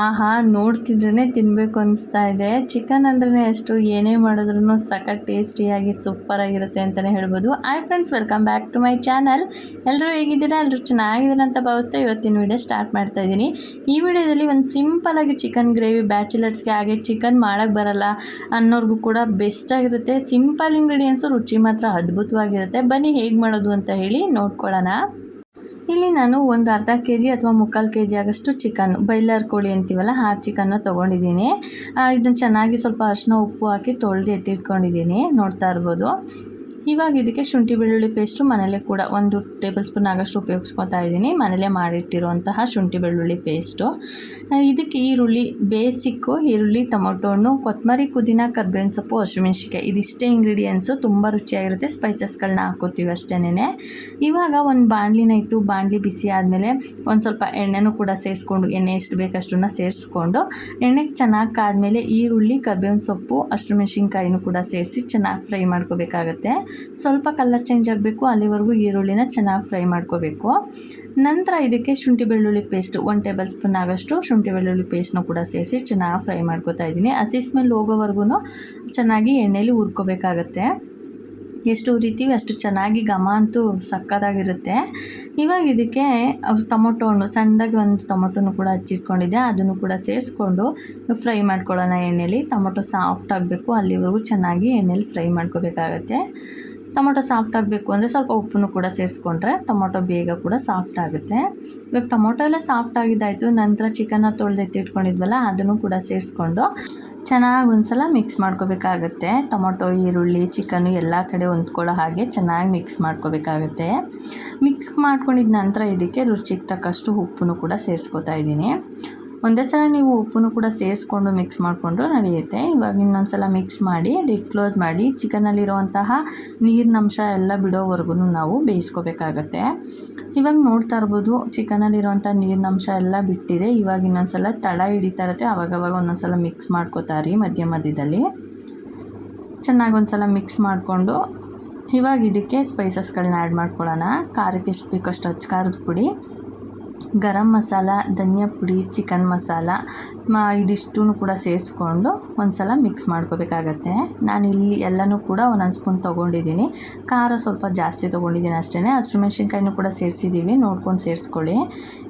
ಆಹಾ ನೋಡ್ತಿದ್ರೇ ತಿನ್ನಬೇಕು ಅನಿಸ್ತಾ ಇದೆ. ಚಿಕನ್ ಅಂದ್ರೆ ಅಷ್ಟು ಏನೇ ಮಾಡಿದ್ರು ಸಖತ್ ಟೇಸ್ಟಿಯಾಗಿ ಸೂಪರಾಗಿರುತ್ತೆ ಅಂತಲೇ ಹೇಳ್ಬೋದು. Hi friends, welcome back to my channel. ಎಲ್ಲರೂ ಹೇಗಿದ್ದೀರಾ? ಎಲ್ಲರೂ ಚೆನ್ನಾಗಿದ್ದೀರಾ ಅಂತ ಭಾವಿಸ್ತಾ ಇವತ್ತಿನ ವಿಡಿಯೋ ಸ್ಟಾರ್ಟ್ ಮಾಡ್ತಾ ಇದ್ದೀನಿ. ಈ ವಿಡಿಯೋದಲ್ಲಿ ಒಂದು ಸಿಂಪಲಾಗಿ ಚಿಕನ್ ಗ್ರೇವಿ ಬ್ಯಾಚುಲರ್ಸ್ಗೆ ಹಾಗೆ ಚಿಕನ್ ಮಾಡೋಕ್ಕೆ ಬರಲ್ಲ ಅನ್ನೋರ್ಗೂ ಕೂಡ ಬೆಸ್ಟ್ ಆಗಿರುತ್ತೆ. ಸಿಂಪಲ್ ಇಂಗ್ರೀಡಿಯೆಂಟ್ಸು ರುಚಿ ಮಾತ್ರ ಅದ್ಭುತವಾಗಿರುತ್ತೆ. ಬನ್ನಿ ಹೇಗೆ ಮಾಡೋದು ಅಂತ ಹೇಳಿ ನೋಡ್ಕೊಳ್ಳೋಣ. ಇಲ್ಲಿ ನಾನು ಒಂದು ಅರ್ಧ ಕೆ ಜಿ ಅಥವಾ ಮುಕ್ಕಾಲು ಕೆ ಜಿ ಆಗೋಷ್ಟು ಚಿಕನ್, ಬೈಲರ್ ಕೋಳಿ ಅಂತೀವಲ್ಲ, ಆ ಚಿಕನ್ನ ತೊಗೊಂಡಿದ್ದೀನಿ. ಇದನ್ನು ಚೆನ್ನಾಗಿ ಸ್ವಲ್ಪ ಅರಿಶಿನ ಉಪ್ಪು ಹಾಕಿ ತೊಳೆದು ಎತ್ತಿಟ್ಕೊಂಡಿದ್ದೀನಿ, ನೋಡ್ತಾ ಇರ್ಬೋದು. ಇವಾಗ ಇದಕ್ಕೆ ಶುಂಠಿ ಬೆಳ್ಳುಳ್ಳಿ ಪೇಸ್ಟು ಮನೇಲೇ ಕೂಡ ಒಂದು ಟೇಬಲ್ ಸ್ಪೂನ್ ಆಗಷ್ಟು ಉಪಯೋಗಿಸ್ಕೊತಾ ಇದ್ದೀನಿ. ಮನೇಲೇ ಮಾಡಿಟ್ಟಿರುವಂತಹ ಶುಂಠಿ ಬೆಳ್ಳುಳ್ಳಿ ಪೇಸ್ಟು ಇದಕ್ಕೆ ಈರುಳ್ಳಿ ಬೇಸಿಕ್ಕು ಈರುಳ್ಳಿ, ಟೊಮೊಟೊ ಹಣ್ಣು ಕೊತ್ತಂಬರಿ ಪುದೀನ, ಕರ್ಬೇವಿನ ಸೊಪ್ಪು ಹಸಿಮೆಣ್ಸಿಕಾಯಿ ಇದಿಷ್ಟೇ ಇಂಗ್ರೀಡಿಯೆಂಟ್ಸು ತುಂಬ ರುಚಿಯಾಗಿರುತ್ತೆ. ಸ್ಪೈಸಸ್ಗಳನ್ನ ಹಾಕೋತೀವಿ ಅಷ್ಟೇನೆ ಇವಾಗ ಒಂದು ಬಾಣಲಿನ ಇಟ್ಟು ಬಾಣಲಿ ಬಿಸಿ ಆದಮೇಲೆ ಒಂದು ಸ್ವಲ್ಪ ಎಣ್ಣೆನೂ ಕೂಡ ಸೇರಿಸ್ಕೊಂಡು, ಎಣ್ಣೆ ಎಷ್ಟು ಬೇಕಷ್ಟನ್ನ ಸೇರಿಸ್ಕೊಂಡು ಎಣ್ಣೆಗೆ ಚೆನ್ನಾಗಿ ಕಾದ್ಮೇಲೆ ಈರುಳ್ಳಿ, ಕರ್ಬೇವಿನ ಸೊಪ್ಪು, ಹಸಿಮೆಣ್ಸಿನ್ಕಾಯಿನೂ ಕೂಡ ಸೇರಿಸಿ ಚೆನ್ನಾಗಿ ಫ್ರೈ ಮಾಡ್ಕೋಬೇಕಾಗತ್ತೆ. ಸ್ವಲ್ಪ ಕಲರ್ ಚೇಂಜ್ ಆಗಬೇಕು, ಅಲ್ಲಿವರೆಗೂ ಈರುಳ್ಳಿನ ಚೆನ್ನಾಗಿ ಫ್ರೈ ಮಾಡ್ಕೋಬೇಕು. ನಂತರ ಇದಕ್ಕೆ ಶುಂಠಿ ಬೆಳ್ಳುಳ್ಳಿ ಪೇಸ್ಟ್ ಒನ್ ಟೇಬಲ್ ಸ್ಪೂನ್ ಆಗೋಷ್ಟು ಶುಂಠಿ ಬೆಳ್ಳುಳ್ಳಿ ಪೇಸ್ಟ್ನ ಕೂಡ ಸೇರಿಸಿ ಚೆನ್ನಾಗಿ ಫ್ರೈ ಮಾಡ್ಕೋತಾ ಇದ್ದೀನಿ. ಹಸಿ ಸ್ಮೆಲ್ ಹೋಗೋವರೆಗೂ ಚೆನ್ನಾಗಿ ಎಣ್ಣೆಯಲ್ಲಿ ಹುರ್ಕೋಬೇಕಾಗತ್ತೆ. ಎಷ್ಟು ಉರಿತೀವಿ ಅಷ್ಟು ಚೆನ್ನಾಗಿ ಘಮ ಅಂತೂ ಸಕ್ಕತ್ತಾಗಿರುತ್ತೆ. ಇವಾಗ ಇದಕ್ಕೆ ಟೊಮೊಟೊ ಹಣ್ಣು, ಸಣ್ಣದಾಗಿ ಒಂದು ಟೊಮೊಟೊನು ಕೂಡ ಹಚ್ಚಿಟ್ಕೊಂಡಿದ್ದೆ, ಅದನ್ನು ಕೂಡ ಸೇರಿಸ್ಕೊಂಡು ಫ್ರೈ ಮಾಡ್ಕೊಳ್ಳೋಣ ಎಣ್ಣೆಲಿ. ಟೊಮೊಟೊ ಸಾಫ್ಟ್ ಆಗಬೇಕು, ಅಲ್ಲಿವರೆಗೂ ಚೆನ್ನಾಗಿ ಎಣ್ಣೆಲಿ ಫ್ರೈ ಮಾಡ್ಕೋಬೇಕಾಗತ್ತೆ. ಟೊಮೊಟೊ ಸಾಫ್ಟ್ ಆಗಬೇಕು ಅಂದರೆ ಸ್ವಲ್ಪ ಉಪ್ಪನ್ನು ಕೂಡ ಸೇರಿಸ್ಕೊಂಡ್ರೆ ಟೊಮೊಟೊ ಬೇಗ ಕೂಡ ಸಾಫ್ಟ್ ಆಗುತ್ತೆ. ಇವಾಗ ಟೊಮೊಟೊ ಎಲ್ಲ ಸಾಫ್ಟ್ ಆಗಿದ್ದಾಯಿತು, ನಂತರ ಚಿಕನ್ನ ತೊಳೆದೆತ್ತಿಟ್ಕೊಂಡಿದ್ವಲ್ಲ ಅದನ್ನು ಕೂಡ ಸೇರಿಸ್ಕೊಂಡು ಚೆನ್ನಾಗಿ ಒಂದ್ಸಲ ಮಿಕ್ಸ್ ಮಾಡ್ಕೋಬೇಕಾಗತ್ತೆ. ಟೊಮೊಟೊ, ಈರುಳ್ಳಿ ಚಿಕನ್ನು ಎಲ್ಲ ಕಡೆ ಹೊಂದ್ಕೊಳ್ಳೋ ಹಾಗೆ ಚೆನ್ನಾಗಿ ಮಿಕ್ಸ್ ಮಾಡ್ಕೋಬೇಕಾಗತ್ತೆ. ಮಿಕ್ಸ್ ಮಾಡ್ಕೊಂಡಿದ ನಂತರ ಇದಕ್ಕೆ ರುಚಿಗೆ ತಕ್ಕಷ್ಟು ಉಪ್ಪನ್ನು ಕೂಡ ಸೇರಿಸ್ಕೊತಾ ಇದ್ದೀನಿ. ಒಂದೇ ಸಲ ನೀವು ಉಪ್ಪನ್ನು ಕೂಡ ಸೇರಿಸ್ಕೊಂಡು ಮಿಕ್ಸ್ ಮಾಡಿಕೊಂಡ್ರೂ ನಡೆಯುತ್ತೆ. ಇವಾಗ ಇನ್ನೊಂದು ಸಲ ಮಿಕ್ಸ್ ಮಾಡಿ ಲಿಡ್ ಕ್ಲೋಸ್ ಮಾಡಿ ಚಿಕನಲ್ಲಿರುವಂತಹ ನೀರಿನಂಶ ಎಲ್ಲ ಬಿಡೋವರೆಗೂ ನಾವು ಬೇಯಿಸ್ಕೋಬೇಕಾಗತ್ತೆ. ಇವಾಗ ನೋಡ್ತಾ ಇರ್ಬೋದು ಚಿಕನಲ್ಲಿರುವಂಥ ನೀರಿನಂಶ ಎಲ್ಲ ಬಿಟ್ಟಿದೆ. ಇವಾಗ ಇನ್ನೊಂದು ಸಲ ತಳ ಹಿಡಿತಾ ಇರುತ್ತೆ. ಅವಾಗವಾಗ ಒಂದೊಂದು ಸಲ ಮಿಕ್ಸ್ ಮಾಡ್ಕೋತಾರಿ ಮಧ್ಯ ಮಧ್ಯದಲ್ಲಿ. ಚೆನ್ನಾಗಿ ಒಂದು ಸಲ ಮಿಕ್ಸ್ ಮಾಡಿಕೊಂಡು, ಇವಾಗ ಇದಕ್ಕೆ ಸ್ಪೈಸಸ್ಗಳನ್ನ ಆ್ಯಡ್ ಮಾಡ್ಕೊಳ್ಳೋಣ. ಖಾರಕ್ಕೆ ಎಷ್ಟು ಬೇಕಷ್ಟು ಅಚ್ಚ ಖಾರದ ಪುಡಿ. ಗರಂ ಮಸಾಲ, ಧನಿಯಾ ಪುಡಿ, ಚಿಕನ್ ಮಸಾಲ ಇದಿಷ್ಟೂ ಕೂಡ ಸೇರಿಸ್ಕೊಂಡು ಒಂದು ಸಲ ಮಿಕ್ಸ್ ಮಾಡ್ಕೋಬೇಕಾಗತ್ತೆ. ನಾನು ಇಲ್ಲಿ ಎಲ್ಲನೂ ಕೂಡ ಒಂದೊಂದು ಸ್ಪೂನ್ ತೊಗೊಂಡಿದ್ದೀನಿ. ಖಾರ ಸ್ವಲ್ಪ ಜಾಸ್ತಿ ತೊಗೊಂಡಿದ್ದೀನಿ ಅಷ್ಟೇ ಹಸಿರು ಮೆಣಸಿನ್ಕಾಯಿನೂ ಕೂಡ ಸೇರಿಸಿದ್ದೀವಿ ನೋಡ್ಕೊಂಡು ಸೇರಿಸ್ಕೊಳ್ಳಿ.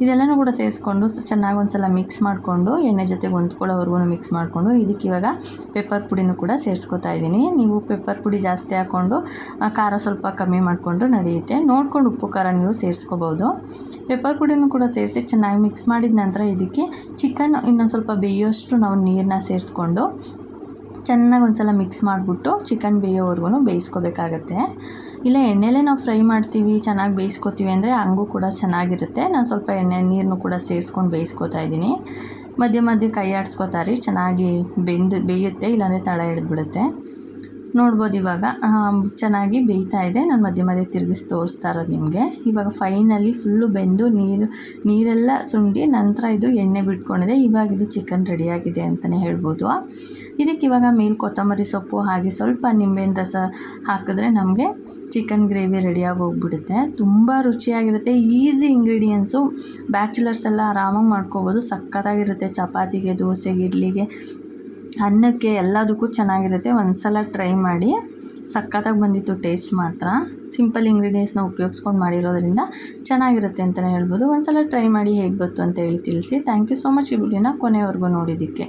ಇದೆಲ್ಲನೂ ಕೂಡ ಸೇರಿಸ್ಕೊಂಡು ಚೆನ್ನಾಗಿ ಒಂದು ಸಲ ಮಿಕ್ಸ್ ಮಾಡಿಕೊಂಡು, ಎಣ್ಣೆ ಜೊತೆ ಹೊಂದ್ಕೊಳ್ಳೋವರೆಗೂ ಮಿಕ್ಸ್ ಮಾಡಿಕೊಂಡು, ಇದಕ್ಕೆ ಇವಾಗ ಪೆಪ್ಪರ್ ಪುಡಿನೂ ಕೂಡ ಸೇರಿಸ್ಕೊತಾ ಇದ್ದೀನಿ. ನೀವು ಪೆಪ್ಪರ್ ಪುಡಿ ಜಾಸ್ತಿ ಹಾಕ್ಕೊಂಡು ಖಾರ ಸ್ವಲ್ಪ ಕಮ್ಮಿ ಮಾಡಿಕೊಂಡು ನಡೆಯುತ್ತೆ. ನೋಡ್ಕೊಂಡು ಉಪ್ಪು ಖಾರ ನೀವು ಸೇರಿಸ್ಕೋಬೋದು. ಪೆಪ್ಪರ್ ಪುಡಿನೂ ಕೂಡ ಸೇರಿಸಿ ಚೆನ್ನಾಗಿ ಮಿಕ್ಸ್ ಮಾಡಿದ ನಂತರ ಇದಕ್ಕೆ ಚಿಕನ್ ಇನ್ನೊಂದು ಸ್ವಲ್ಪ ಬೇಯೋಷ್ಟು ನಾವು ನೀರನ್ನ ಸೇರಿಸ್ಕೊಂಡು ಚೆನ್ನಾಗಿ ಒಂದು ಸಲ ಮಿಕ್ಸ್ ಮಾಡಿಬಿಟ್ಟು ಚಿಕನ್ ಬೇಯೋವರೆಗೂ ಬೇಯಿಸ್ಕೋಬೇಕಾಗತ್ತೆ. ಇಲ್ಲ ಎಣ್ಣೆಲೇ ನಾವು ಫ್ರೈ ಮಾಡ್ತೀವಿ, ಚೆನ್ನಾಗಿ ಬೇಯಿಸ್ಕೋತೀವಿ ಅಂದರೆ ಹಂಗೂ ಕೂಡ ಚೆನ್ನಾಗಿರುತ್ತೆ. ನಾನು ಸ್ವಲ್ಪ ಎಣ್ಣೆ ನೀರನ್ನು ಕೂಡ ಸೇರಿಸ್ಕೊಂಡು ಬೇಯಿಸ್ಕೊತಾ ಇದ್ದೀನಿ. ಮಧ್ಯ ಮಧ್ಯೆ ಕೈ ಆಡಿಸ್ಕೋತಾರಿ ಚೆನ್ನಾಗಿ ಬೆಂದು ಬೇಯುತ್ತೆ, ಇಲ್ಲಾಂದರೆ ತಳ ಹಿಡಿದ್ಬಿಡುತ್ತೆ ನೋಡ್ಬೋದು ಇವಾಗ. ಚೆನ್ನಾಗಿ ಬೇಯ್ತಾ ಇದೆ. ನಾನು ಮಧ್ಯೆ ಮಧ್ಯೆ ತಿರುಗಿಸಿ ತೋರಿಸ್ತಾ ಇರೋದು ನಿಮಗೆ. ಇವಾಗ ಫೈನಲಿ ಫುಲ್ಲು ಬೆಂದು ನೀರು, ನೀರೆಲ್ಲ ಸುಂಡಿ ನಂತರ ಇದು ಎಣ್ಣೆ ಬಿಟ್ಕೊಂಡಿದೆ. ಇವಾಗ ಇದು ಚಿಕನ್ ರೆಡಿಯಾಗಿದೆ ಅಂತಲೇ ಹೇಳ್ಬೋದು. ಇದಕ್ಕೆ ಇವಾಗ ಮೇಲೆ ಕೊತ್ತಂಬರಿ ಸೊಪ್ಪು ಹಾಗೆ ಸ್ವಲ್ಪ ನಿಂಬೆಹಣ್ಣು ರಸ ಹಾಕಿದ್ರೆ ನಮಗೆ ಚಿಕನ್ ಗ್ರೇವಿ ರೆಡಿಯಾಗಿ ಹೋಗ್ಬಿಡುತ್ತೆ. ತುಂಬ ರುಚಿಯಾಗಿರುತ್ತೆ. ಈಸಿ ಇಂಗ್ರೀಡಿಯೆಂಟ್ಸು ಬ್ಯಾಚುಲರ್ಸ್ ಎಲ್ಲ ಆರಾಮಾಗಿ ಮಾಡ್ಕೋಬೋದು. ಸಕ್ಕತ್ತಾಗಿರುತ್ತೆ ಚಪಾತಿಗೆ, ದೋಸೆಗೆ, ಇಡ್ಲಿಗೆ. ಅನ್ನಕ್ಕೆ ಎಲ್ಲದಕ್ಕೂ ಚೆನ್ನಾಗಿರುತ್ತೆ. ಒಂದು ಸಲ ಟ್ರೈ ಮಾಡಿ. ಸಖತ್ತಾಗಿ ಬಂದಿತ್ತು ಟೇಸ್ಟ್ ಮಾತ್ರ. ಸಿಂಪಲ್ ಇಂಗ್ರೀಡಿಯೆಂಟ್ಸ್ನ ಉಪಯೋಗಿಸ್ಕೊಂಡು ಮಾಡಿರೋದ್ರಿಂದ ಚೆನ್ನಾಗಿರುತ್ತೆ ಅಂತಲೇ ಹೇಳ್ಬೋದು. ಒಂದು ಸಲ ಟ್ರೈ ಮಾಡಿ ಹೇಗೆ ಬಂತು ಅಂತ ಹೇಳಿ ತಿಳಿಸಿ. ಥ್ಯಾಂಕ್ ಯು ಸೊ ಮಚ್ ಈ ವಿಡಿಯೋನ ಕೊನೆವರೆಗೂ ನೋಡಿದ್ದಕ್ಕೆ.